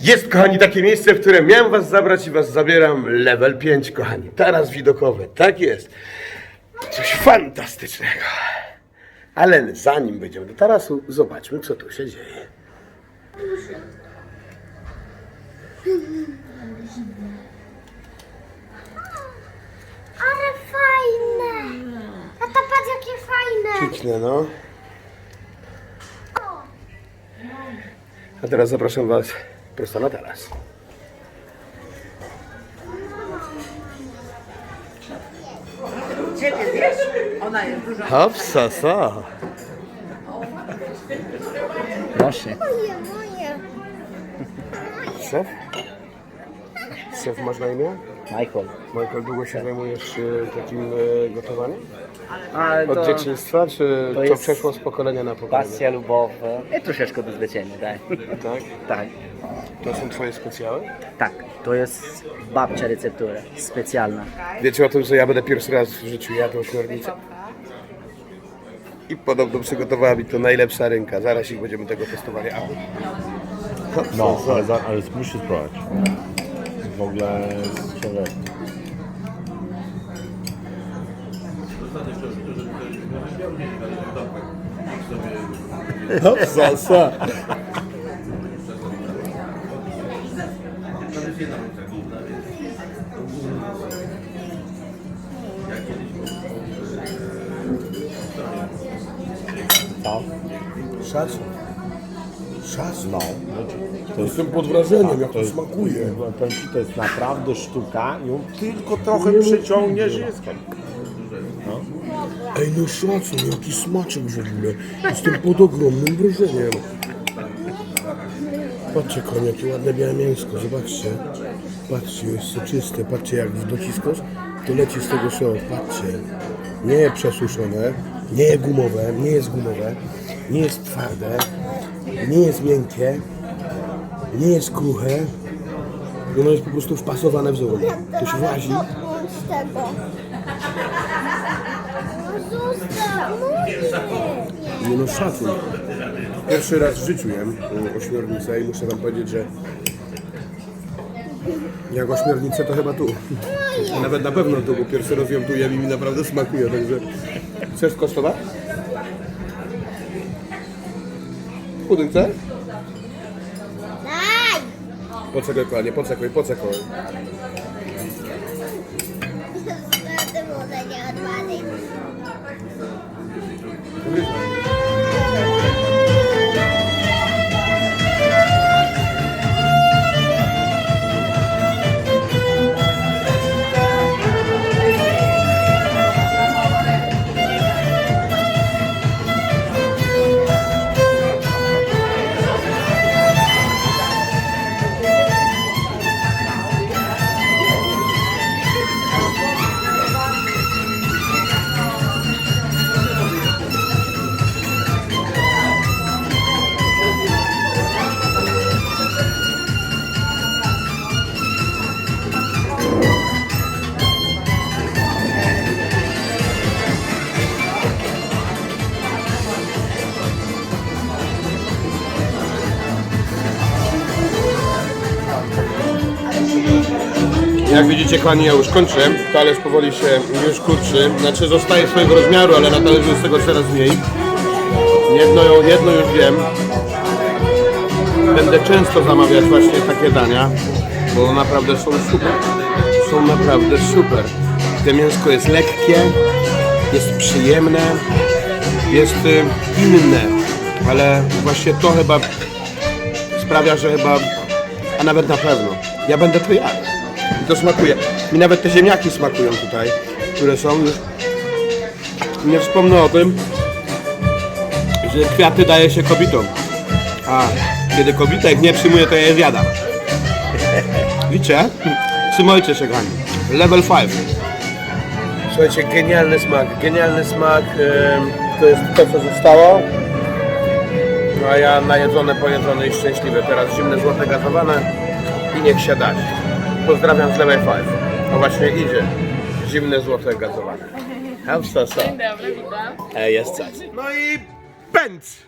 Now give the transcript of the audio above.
Jest, kochani, takie miejsce, w które miałem was zabrać i was zabieram. Level 5, kochani. Taras widokowy. Tak jest. Coś fantastycznego. Ale zanim będziemy do tarasu, zobaczmy, co tu się dzieje. Ale fajne! A to patrz jakie fajne! Piękne, no. A teraz zapraszam was prosto na taras. Ciebie wiesz? Ona jest dużo. Hopsa, sa. Proszę. Moje, moje! Szef? Szef masz na imię? Michael. Michael, długo się zajmujesz e, takim e, gotowaniem? Ale Od to dzieciństwa, czy to to, jest przeszło z pokolenia na pokolenie? pasja, lubow i troszeczkę do zlecenia, tak? Tak? Tak. To są twoje specjały? Tak, to jest babcia receptura, specjalna. Wiecie o tym, że ja będę pierwszy raz w życiu jadł ośmiornicę? I podobno przygotowała mi to najlepsza rynka. Zaraz ich będziemy tego testowali. A, No, ale, za, ale musisz spróbować. W ogóle z człowieka. salsa. Co? Szacun. Szacun. No. To Jestem pod wrażeniem, jak to jest, smakuje. powiem ci, to jest naprawdę sztuka ją tylko trochę przyciągniesz i jest koniec. Ej, no szacun, jaki smaczek w ogóle. Jestem pod ogromnym wrażeniem. Patrzcie, konie, jakie ładne białe mięsko, zobaczcie. Patrzcie, jest soczyste, patrzcie jak dociskasz, to leci z tego show, patrzcie. Nie przesuszone, nie gumowe, nie jest gumowe, nie jest twarde, nie jest miękkie, nie jest kruche. Ono jest po prostu wpasowane w złom. To się włazi. Tego! No! Moje! Nie no szacun. Pierwszy raz w życiu jem y, ośmiornicę i muszę wam powiedzieć, że jak ośmiornicę to chyba tu. Nawet na pewno tu, bo pierwszy raz ją tu jem i mi naprawdę smakuje, także chcesz skosztować? Pudyng chcesz? Daj! Poczekaj kochanie, poczekaj, poczekaj. Będę wodę nie odwalić. Jak widzicie kochani, ja już kończę. Talerz powoli się już kurczy. Znaczy zostaje swojego rozmiaru, ale na talerzu jest tego coraz mniej. Jedno, jedno już wiem. Będę często zamawiać właśnie takie dania, bo naprawdę są super. Są naprawdę super. Te mięsko jest lekkie, jest przyjemne, jest y, inne, ale właśnie to chyba sprawia, że chyba, a nawet na pewno, ja będę to jadł. To smakuje. Mi nawet te ziemniaki smakują tutaj, które są już. Nie wspomnę o tym, że kwiaty daje się kobietom. A kiedy kobieta ich nie przyjmuje, to je zjadam. Widzicie? Trzymajcie się, kochani. Level 5. Słuchajcie, genialny smak, genialny smak. To jest to, co zostało. No a ja najedzony, pojedzony i szczęśliwy. Teraz zimne złote gazowane i niech się da. Pozdrawiam z Level 5. O właśnie idzie. Zimne złote gazowane. How's that? Dzień dobry, witam. Jest coś. No i pędz!